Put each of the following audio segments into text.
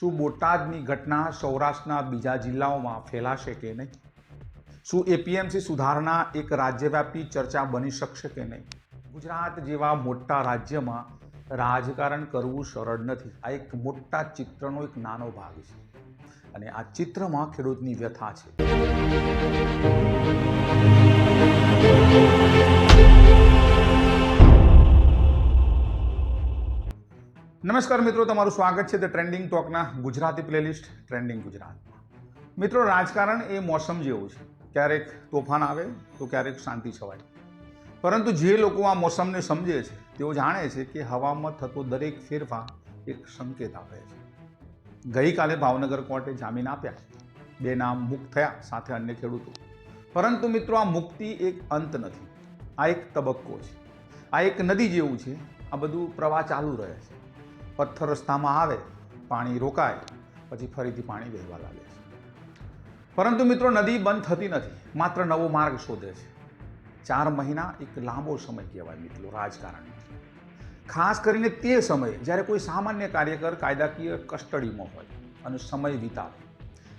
શું બોટાદની ઘટના સૌરાષ્ટ્રના બીજા જિલ્લાઓમાં ફેલાશે કે નહીં? શું એપીએમસી સુધારણા એક રાજ્યવ્યાપી ચર્ચા બની શકશે કે નહીં? ગુજરાત જેવા મોટા રાજ્યમાં રાજકારણ કરવું સરળ નથી. આ એક મોટા ચિત્રનો એક નાનો ભાગ છે. અને આ ચિત્રમાં ખેડૂતની વ્યથા છે. નમસ્કાર મિત્રો, તમારું સ્વાગત છે ધ ટ્રેન્ડિંગ ટોકના ગુજરાતી પ્લેલિસ્ટ ટ્રેન્ડિંગ ગુજરાતમાં. મિત્રો, રાજકારણ એ મોસમ જેવું છે. ક્યારેક તોફાન આવે તો ક્યારેક શાંતિ છવાય. પરંતુ જે લોકો આ મોસમને સમજે છે, તેઓ જાણે છે કે હવામાં થતો દરેક ફેરફાર એક સંકેત આપે છે. ગઈકાલે ભાવનગર કોર્ટે જામીન આપ્યા. બે નામ મુક્ત થયા, સાથે અન્ય ખેડૂતો. પરંતુ મિત્રો, આ મુક્તિ એક અંત નથી. આ એક તબક્કો છે. આ એક નદી જેવું છે. આ બધું પ્રવાહ ચાલુ રહે છે. પથ્થર રસ્તામાં આવે, પાણી રોકાય, પછી ફરીથી પાણી વહેવા લાગે છે. પરંતુ મિત્રો, નદી બંધ થતી નથી, માત્ર નવો માર્ગ શોધે છે. ચાર મહિના એક લાંબો સમય કહેવાય મિત્રો રાજકારણ ખાસ કરીને તે સમયે જ્યારે કોઈ સામાન્ય કાર્યકર કાયદાકીય કસ્ટડીમાં હોય અને સમય વિતાવે,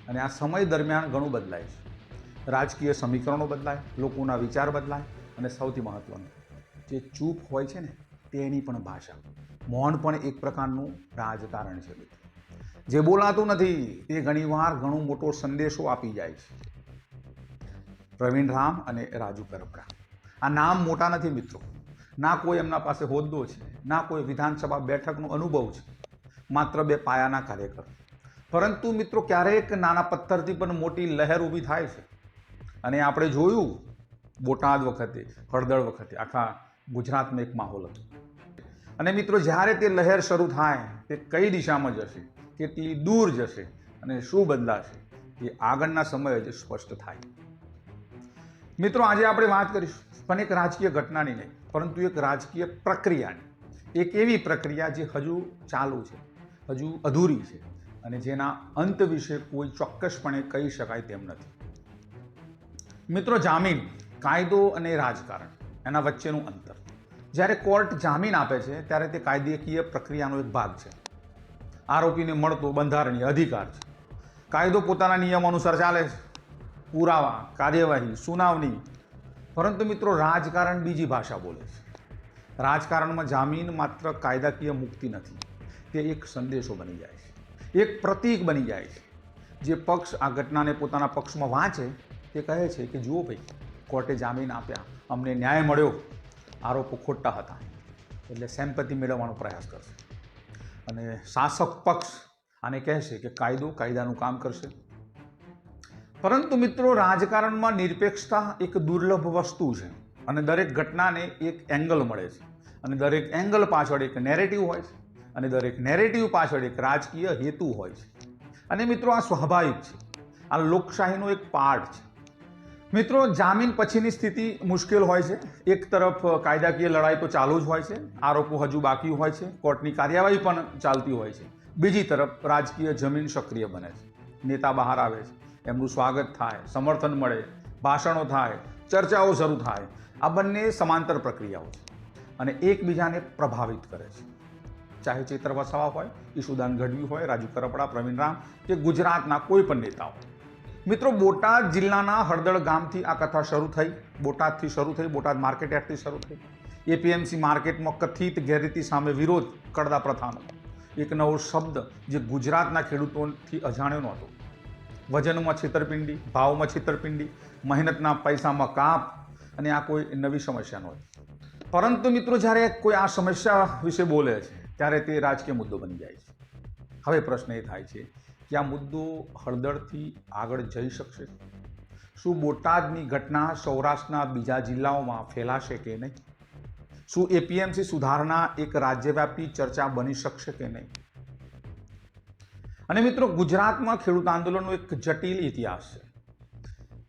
અને આ સમય દરમિયાન ઘણું બદલાય છે. રાજકીય સમીકરણો બદલાય, લોકોના વિચાર બદલાય, અને સૌથી મહત્ત્વનું જે ચૂપ હોય છે ને તેની પણ ભાષા. મૌન પણ એક પ્રકારનું રાજકારણ છે જે બોલાતું નથી, તે ઘણીવાર ઘણો મોટો સંદેશો આપી જાય છે. પ્રવીણ રામ અને રાજુ કરપડા. આ નામ મોટા નથી મિત્રો. ના કોઈ એમના પાસે હોદ્દો છે, ના કોઈ વિધાનસભા બેઠકનો અનુભવ છે. માત્ર બે પાયાના કાર્યકર. પરંતુ મિત્રો ક્યારેક નાના પથ્થરથી પણ મોટી લહેર ઊભી થાય છે. અને આપણે જોયું બોટાદ વખતે હળદળ વખતે, આખા ગુજરાતમાં એક માહોલ હતો. અને મિત્રો, જ્યારે તે લહેર શરૂ થાય, તે કઈ દિશામાં જશે? કેટલી દૂર જશે? અને શું બદલાશે? એ આગળના સમયે જ સ્પષ્ટ થાય. મિત્રો, આજે આપણે વાત કરીશું, પણ એક રાજકીય ઘટનાની નહીં, પરંતુ એક રાજકીય પ્રક્રિયાની. એક એવી પ્રક્રિયા જે હજુ ચાલુ છે, હજુ અધૂરી છે, અને જેના અંત વિશે કોઈ ચોક્કસપણે કહી શકાય તેમ નથી. મિત્રો, જામીન, કાયદો અને રાજકારણ. એના વચ્ચેનું અંતર. જ્યારે કોર્ટ જામીન આપે છે, ત્યારે તે કાયદેકીય પ્રક્રિયાનો એક ભાગ છે. આરોપીને મળતો બંધારણીય અધિકાર છે. કાયદો પોતાના નિયમ અનુસાર ચાલે છે. પુરાવા, કાર્યવાહી, સુનાવણી. પરંતુ મિત્રો, રાજકારણ બીજી ભાષા બોલે છે. રાજકારણમાં જામીન માત્ર કાયદાકીય મુક્તિ નથી. તે એક સંદેશો બની જાય છે. એક પ્રતીક બની જાય છે. જે પક્ષ આ ઘટનાને પોતાના પક્ષમાં વાંચે, તે કહે છે કે જુઓ ભાઈ કોર્ટે જામીન આપ્યા. અમને ન્યાય મળ્યો. આરોપો ખોટા હતા. એટલે સેમ્પતિ મેળવવાનો પ્રયાસ કરશે. અને શાસક પક્ષ આને કહેશે કે કાયદો કાયદાનું કામ કરશે. પરંતુ મિત્રો, રાજકારણમાં નિરપેક્ષતા એક દુર્લભ વસ્તુ છે અને દરેક ઘટનાને એક એંગલ મળે છે. અને દરેક એંગલ પાછળ એક નેરેટિવ હોય છે. અને દરેક નેરેટિવ પાછળ એક રાજકીય હેતુ હોય છે. અને મિત્રો, આ સ્વાભાવિક છે. આ લોકશાહીનો એક પાર્ટ છે. મિત્રો, જામીન પછીની સ્થિતિ મુશ્કેલ હોય છે. એક તરફ કાયદાકીય લડાઈ તો ચાલુ જ હોય છે. આરોપો હજુ બાકી હોય છે. કોર્ટની કાર્યવાહી પણ ચાલતી હોય છે. બીજી તરફ, રાજકીય જમીન સક્રિય બને છે. નેતા બહાર આવે છે. એમનું સ્વાગત થાય, સમર્થન મળે, ભાષણો થાય, ચર્ચાઓ શરૂ થાય. આ બંને સમાંતર પ્રક્રિયાઓ છે અને એકબીજાને પ્રભાવિત કરે છે. ચાહે ચેતર વસાવા હોય ઈશુદાન ગઢવી હોય, રાજુ કરપડા, પ્રવીણ રામ કે ગુજરાતના કોઈ પણ નેતાઓ. મિત્રો, બોટાદ જિલ્લાના હળદળ ગામથી આ કથા શરૂ થઈ. બોટાદથી શરૂ થઈ, બોટાદ માર્કેટ યાર્ડથી શરૂ થઈ. એપીએમસી માર્કેટમાં કથિત ગેરરીતિ સામે વિરોધ કડદા પ્રથાનો. એક નવો શબ્દ જે ગુજરાતના ખેડૂતોથી અજાણ્યો નહોતો. વજનમાં છેતરપિંડી, ભાવમાં છેતરપિંડી, મહેનતના પૈસામાં કાપ અને આ કોઈ નવી સમસ્યા નહોતી. પરંતુ મિત્રો, જ્યારે કોઈ આ સમસ્યા વિશે બોલે છે, ત્યારે તે રાજકીય મુદ્દો બની જાય છે. હવે પ્રશ્ન એ થાય છે આ મુદ્દો હળદળથી આગળ જઈ શકશે? શું બોટાદની ઘટના સૌરાષ્ટ્રના બીજા જિલ્લાઓમાં ફેલાશે કે નહીં? શું એપીએમસી સુધારણા એક રાજ્યવ્યાપી ચર્ચા બની શકશે કે નહીં? અને મિત્રો, ગુજરાતમાં ખેડૂત આંદોલનનો એક જટિલ ઇતિહાસ છે.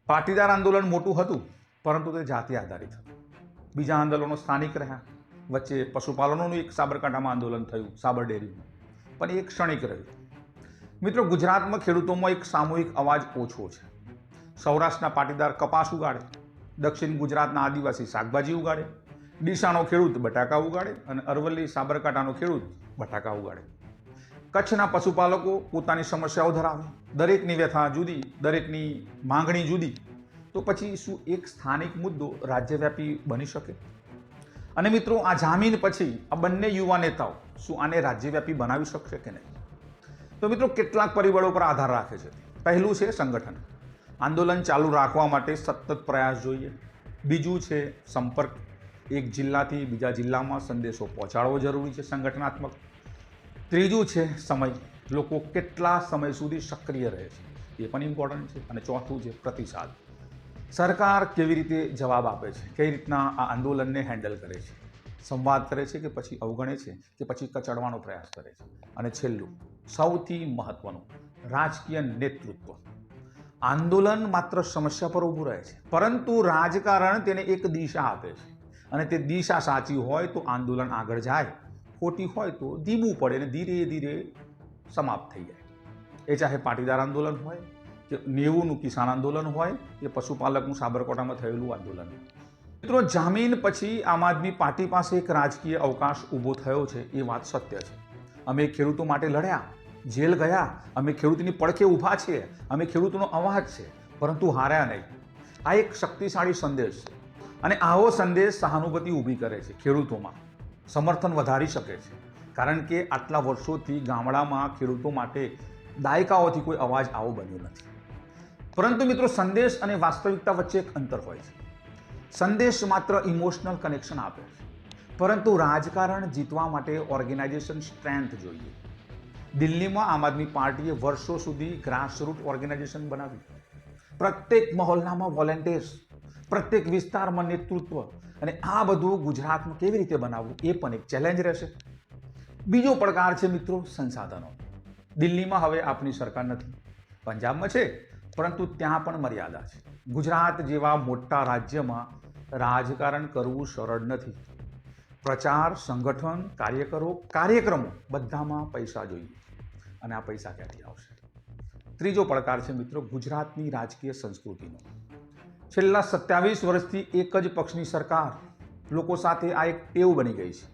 પાટીદાર આંદોલન મોટું હતું, પરંતુ તે જાતિ આધારિત હતું. બીજા આંદોલનો સ્થાનિક રહ્યા. વચ્ચે પશુપાલનોનું એક સાબરકાંઠામાં આંદોલન થયું, સાબર ડેરીનું. પણ એ ક્ષણિક રહ્યું. મિત્રો, ગુજરાતમાં ખેડૂતોમાં એક સામૂહિક અવાજ ઓછો છે. સૌરાષ્ટ્રના પાટીદાર કપાસ ઉગાડે, દક્ષિણ ગુજરાતના આદિવાસી શાકભાજી ઉગાડે, ડીસાનો ખેડૂત બટાકા ઉગાડે અને અરવલ્લી સાબરકાંઠાનો ખેડૂત બટાકા ઉગાડે. કચ્છના પશુપાલકો પોતાની સમસ્યાઓ ધરાવે, દરેકની વ્યથા જુદી, દરેકની માંગણી જુદી. તો પછી શું એક સ્થાનિક મુદ્દો રાજ્યવ્યાપી બની શકે? અને મિત્રો, આ જામીન પછી આ બંને યુવા નેતાઓ શું આને રાજ્યવ્યાપી બનાવી શકશે કે નહીં? તો મિત્રો કેટલાક પરિબળો પર આધાર રાખે છે. પહેલું છે સંગઠન. આંદોલન ચાલુ રાખવા માટે સતત પ્રયાસ જોઈએ. બીજું છે સંપર્ક. એક જિલ્લાથી બીજા જિલ્લામાં સંદેશો પહોંચાડવો જરૂરી છે સંગઠનાત્મક. ત્રીજું છે સમય. લોકો કેટલા સમય સુધી સક્રિય રહે છે. એ પણ ઇમ્પોર્ટન્ટ છે. અને ચોથું છે પ્રતિસાદ. સરકાર કેવી રીતે જવાબ આપે છે? કઈ રીતના આ આંદોલનને હેન્ડલ કરે છે? સંવાદ કરે છે કે પછી અવગણે છે કે પછી કચડવાનો પ્રયાસ કરે છે? અને છેલ્લું સૌથી મહત્વનું, રાજકીય નેતૃત્વ. આંદોલન માત્ર સમસ્યા પર ઊભું રહે છે, પરંતુ રાજકારણ તેને એક દિશા આપે છે. અને તે દિશા સાચી હોય તો આંદોલન આગળ જાય, ખોટી હોય તો ધીમું પડે અને ધીરે ધીરે સમાપ્ત થઈ જાય. એ ચાહે પાટીદાર આંદોલન હોય, કે નેવુંનું કિસાન આંદોલન હોય, કે પશુપાલકનું સાબરકોટામાં થયેલું આંદોલન. મિત્રો, જામીન પછી આમ આદમી પાર્ટી પાસે એક રાજકીય અવકાશ ઊભો થયો છે, એ વાત સત્ય છે. અમે ખેડૂતો માટે લડ્યા જેલ ગયા. અમે ખેડૂતની પડખે ઊભા છીએ. અમે ખેડૂતોનો અવાજ છે, પરંતુ હાર્યા નહીં. આ એક શક્તિશાળી સંદેશ છે. અને આવો સંદેશ સહાનુભૂતિ ઊભી કરે છે ખેડૂતોમાં. સમર્થન વધારી શકે છે. કારણ કે આટલા વર્ષોથી ગામડામાં ખેડૂતો માટે દાયકાઓથી કોઈ અવાજ આવો બન્યો નથી. પરંતુ મિત્રો, સંદેશ અને વાસ્તવિકતા વચ્ચે એક અંતર હોય છે. સંદેશ માત્ર ઇમોશનલ કનેક્શન આપે છે. પરંતુ રાજકારણ જીતવા માટે ઓર્ગેનાઇઝેશન સ્ટ્રેન્થ જોઈએ. દિલ્હીમાં આમ આદમી પાર્ટીએ વર્ષો સુધી ગ્રાસરૂટ ઓર્ગેનાઇઝેશન બનાવ્યું. પ્રત્યેક મહોલ્લામાં વોલેન્ટિયર્સ પ્રત્યેક વિસ્તારમાં નેતૃત્વ અને આ બધું ગુજરાતમાં કેવી રીતે બનાવવું એ પણ એક ચેલેન્જ રહેશે. બીજો પડકાર છે મિત્રો સંસાધનો. દિલ્હીમાં હવે આપની સરકાર નથી. પંજાબમાં છે, પરંતુ ત્યાં પણ મર્યાદા છે. ગુજરાત જેવા મોટા રાજ્યમાં રાજકારણ કરવું સરળ નથી. પ્રચાર, સંગઠન, કાર્યકરો, કાર્યક્રમો બધામાં પૈસા જોઈએ. અને આ પૈસા ક્યાંથી આવશે? ત્રીજો પડકાર છે મિત્રો ગુજરાતની રાજકીય સંસ્કૃતિનો. છેલ્લા સત્યાવીસ વર્ષથી એક જ પક્ષની સરકાર લોકો સાથે આ એક ટેવ બની ગઈ છે.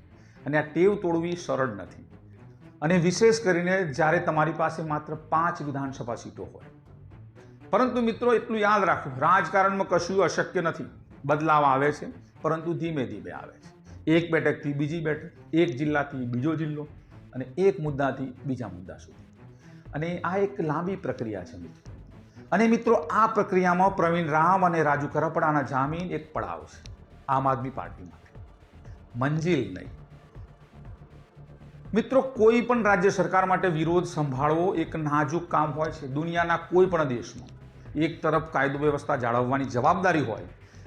અને આ ટેવ તોડવી સરળ નથી. અને વિશેષ કરીને જ્યારે તમારી પાસે માત્ર પાંચ વિધાનસભા સીટો હોય. પરંતુ મિત્રો એટલું યાદ રાખો, રાજકારણમાં કશું અશક્ય નથી. બદલાવ આવે છે, પરંતુ ધીમે ધીમે આવે છે. એક બેઠકથી બીજી બેઠક, એક જિલ્લાથી બીજો જિલ્લો અને એક મુદ્દાથી બીજા મુદ્દા સુધી. અને આ એક લાંબી પ્રક્રિયા છે મિત્રો. અને મિત્રો, આ પ્રક્રિયામાં પ્રવીણ રામ અને રાજુ કરપડાના જામીન એક પડાવ છે, આમ આદમી પાર્ટી માટે. મંજિલ નહીં. મિત્રો, કોઈ પણ રાજ્ય સરકાર માટે વિરોધ સંભાળવો એક નાજુક કામ હોય છે. દુનિયાના કોઈ પણ દેશમાં એક તરફ કાયદો વ્યવસ્થા જાળવવાની જવાબદારી હોય,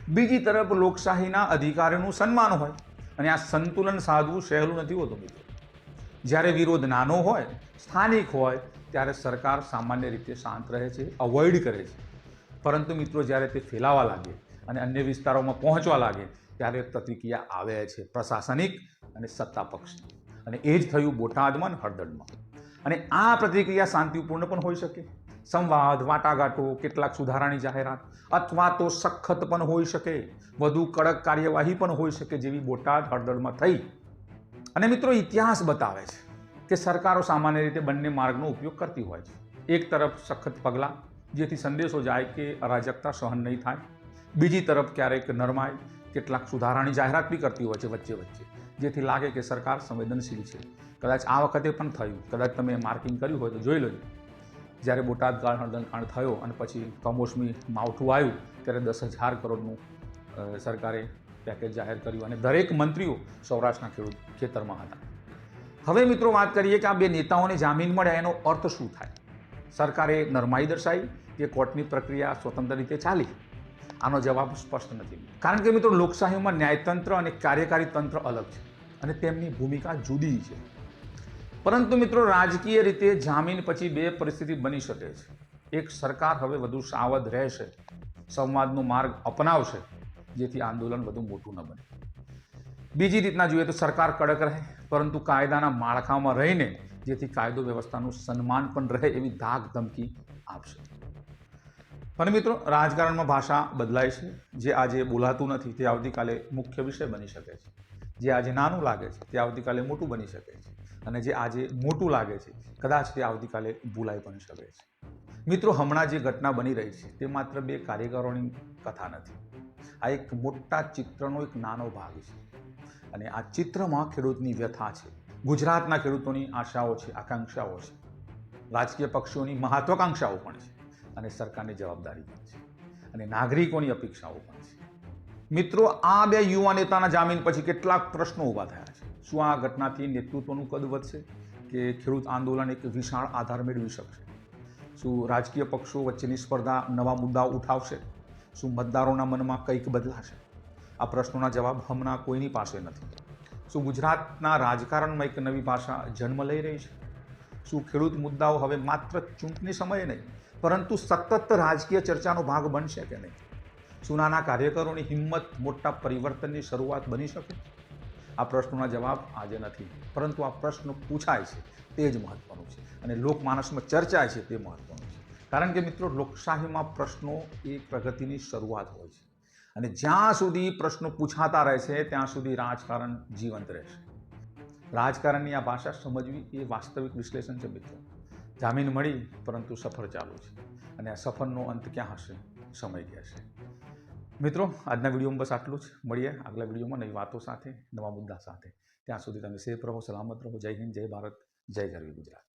બીજી તરફ લોકશાહીના અધિકારીનું સન્માન હોય અને આ સંતુલન સાધવું સહેલું નથી હોતું મિત્રો. જ્યારે વિરોધ નાનો હોય, સ્થાનિક હોય, ત્યારે સરકાર સામાન્ય રીતે શાંત રહે છે, અવોઇડ કરે છે. પરંતુ મિત્રો જ્યારે તે ફેલાવા લાગે અને અન્ય વિસ્તારોમાં પહોંચવા લાગે, ત્યારે પ્રતિક્રિયા આવે છે પ્રશાસનિક અને સત્તા પક્ષની. અને એ જ થયું બોટાદમાં અને હળદળમાં અને આ પ્રતિક્રિયા શાંતિપૂર્ણ પણ હોઈ શકે. સંવાદ, વાટાઘાટો, કેટલાક સુધારાની જાહેરાત અથવા તો સખત પણ હોઈ શકે. વધુ કડક કાર્યવાહી પણ હોઈ શકે જેવી બોટાદ હળદળમાં થઈ. અને મિત્રો, ઇતિહાસ બતાવે છે કે સરકારો સામાન્ય રીતે બંને માર્ગનો ઉપયોગ કરતી હોય છે. એક તરફ સખત પગલાં, જેથી સંદેશો જાય કે અરાજકતા સહન નહીં થાય. બીજી તરફ ક્યારેક નરમાય કેટલાક સુધારાની જાહેરાત બી કરતી હોય છે વચ્ચે વચ્ચે, જેથી લાગે કે સરકાર સંવેદનશીલ છે. કદાચ આ વખતે પણ થયું. કદાચ તમે માર્કિંગ કર્યું હોય તો જોઈ લેજો. જ્યારે બોટાદ કાળ થયો અને પછી કમોસમી માવઠું આવ્યું, ત્યારે દસ હજાર કરોડનું સરકારે પેકેજ જાહેર કર્યું અને દરેક મંત્રીઓ સૌરાષ્ટ્રના ખેડૂત ખેતરમાં હતા. હવે મિત્રો વાત કરીએ કે આ બે નેતાઓને જામીન મળ્યા, એનો અર્થ શું થાય? સરકારે નરમાઈ દર્શાવી કે કોર્ટની પ્રક્રિયા સ્વતંત્ર રીતે ચાલી? આનો જવાબ સ્પષ્ટ નથી. કારણ કે મિત્રો લોકશાહીમાં ન્યાયતંત્ર અને કાર્યકારી તંત્ર અલગ છે અને તેમની ભૂમિકા જુદી છે. પરંતુ મિત્રો, રાજકીય રીતે જામીન પછી બે પરિસ્થિતિ બની શકે છે. એક, સરકાર હવે વધુ સાવધ રહેશે, સંવાદનો માર્ગ અપનાવશે, જેથી આંદોલન વધુ મોટું ન બને. બીજી રીતના જોઈએ તો સરકાર કડક રહે, પરંતુ કાયદાના માળખામાં રહીને, જેથી કાયદો વ્યવસ્થાનું સન્માન પણ રહે એવી ધાક ધમકી આપશે. અને મિત્રો, રાજકારણમાં ભાષા બદલાય છે. જે આજે બોલાતું નથી, તે આવતીકાલે મુખ્ય વિષય બની શકે છે. જે આજે નાનું લાગે છે, તે આવતીકાલે મોટું બની શકે છે. અને જે આજે મોટું લાગે છે, કદાચ તે આવતીકાલે ભૂલાઈ પણ શકે છે. મિત્રો, હમણાં જે ઘટના બની રહી છે, તે માત્ર બે કાર્યકરોની કથા નથી. આ એક મોટા ચિત્રનો એક નાનો ભાગ છે. અને આ ચિત્રમાં ખેડૂતની વ્યથા છે. ગુજરાતના ખેડૂતોની આશાઓ છે, આકાંક્ષાઓ છે. રાજકીય પક્ષોની મહત્વાકાંક્ષાઓ પણ છે. અને સરકારની જવાબદારી પણ છે. અને નાગરિકોની અપેક્ષાઓ પણ છે. મિત્રો, આ બે યુવા નેતાના જામીન પછી કેટલાક પ્રશ્નો ઊભા થયા. શું આ ઘટનાથી નેતૃત્વનું કદ વધશે કે ખેડૂત આંદોલન એક વિશાળ આધાર મેળવી શકશે? શું રાજકીય પક્ષો વચ્ચેની સ્પર્ધા નવા મુદ્દાઓ ઉઠાવશે? શું મતદારોના મનમાં કંઈક બદલાશે? આ પ્રશ્નોના જવાબ હમણાં કોઈની પાસે નથી. શું ગુજરાતના રાજકારણમાં એક નવી ભાષા જન્મ લઈ રહી છે? શું ખેડૂત મુદ્દાઓ હવે માત્ર ચૂંટણી સમયે નહીં, પરંતુ સતત રાજકીય ચર્ચાનો ભાગ બનશે કે નહીં? શું નાના કાર્યકરોની હિંમત મોટા પરિવર્તનની શરૂઆત બની શકે? આ પ્રશ્નોના જવાબ આજે નથી. પરંતુ આ પ્રશ્ન પૂછાય છે, તે જ મહત્વનું છે. અને લોકમાનસમાં ચર્ચાય છે, તે મહત્વનું છે. કારણ કે મિત્રો, લોકશાહીમાં પ્રશ્નો એ પ્રગતિની શરૂઆત હોય છે. અને જ્યાં સુધી પ્રશ્નો પૂછાતા રહેશે ત્યાં સુધી રાજકારણ જીવંત રહેશે રાજકારણની આ ભાષા સમજવી એ વાસ્તવિક વિશ્લેષણ છે મિત્રો. જામીન મળી, પરંતુ સફર ચાલુ છે. અને આ સફરનો અંત ક્યાં હશે? સમય કહેશે મિત્રો, આજના વિડીયોમાં બસ આટલું જ. મળીએ આગલા વિડીયોમાં નવી વાતો સાથે, નવા મુદ્દા સાથે. ત્યાં સુધી તમે સેફ રહો, સલામત રહો. જય હિન્દ, જય ભારત, જય ગરવી ગુજરાત.